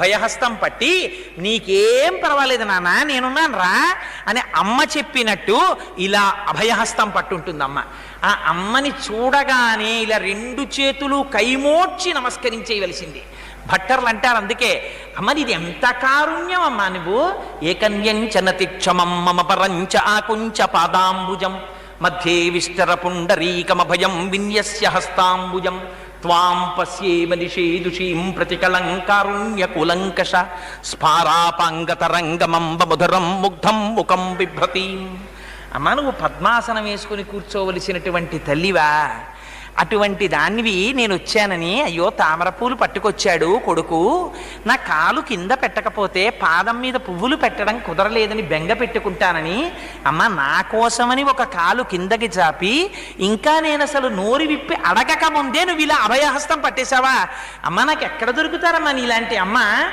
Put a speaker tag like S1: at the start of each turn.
S1: భయహస్తం పట్టి నీకేం పర్వాలేదు నాన్న నేనున్నాను రా అని అమ్మ చెప్పినట్టు ఇలా అభయహస్తం పట్టుంటుందమ్మ. ఆ అమ్మని చూడగానే ఇలా రెండు చేతులు కైమోడ్చి నమస్కరించేయవలసింది. భట్టర్లు అంటారు అందుకే అమ్మ ఇది ఎంత కారుణ్యం అమ్మా నువ్వు ఏకన్యంచనతి క్షమం మమ పరంచ ఆకుంచ పాదాంబుజం. మధ్యే విస్తర పుండరీకమభయం విన్యస్య హస్తాంబుజం. త్వాం పశ్యేమ నిషేదుషీం ప్రతికలంకారుణ్యకులంకష స్ఫారాపాంగతరంగమంబముధరం ముగ్ధం ముఖం బిభ్రతీం అమ్మ నువ్వు పద్మాసనం వేసుకుని కూర్చోవలసినటువంటి తల్లివా? అటువంటి దానివి నేను వచ్చానని అయ్యో తామర పూలు పట్టుకొచ్చాడు కొడుకు. నా కాలు కింద పెట్టకపోతే పాదం మీద పువ్వులు పెట్టడం కుదరలేదని బెంగ పెట్టుకుంటానని. అమ్మ నా కోసమని ఒక కాలు కిందకి చాపి ఇంకా నేను అసలు నోరు విప్పి అడగక ముందే నువ్వు ఇలా అభయహస్తం పట్టేశావా? అమ్మ నాకు ఎక్కడ దొరుకుతారమ్మా నీలాంటి అమ్మ?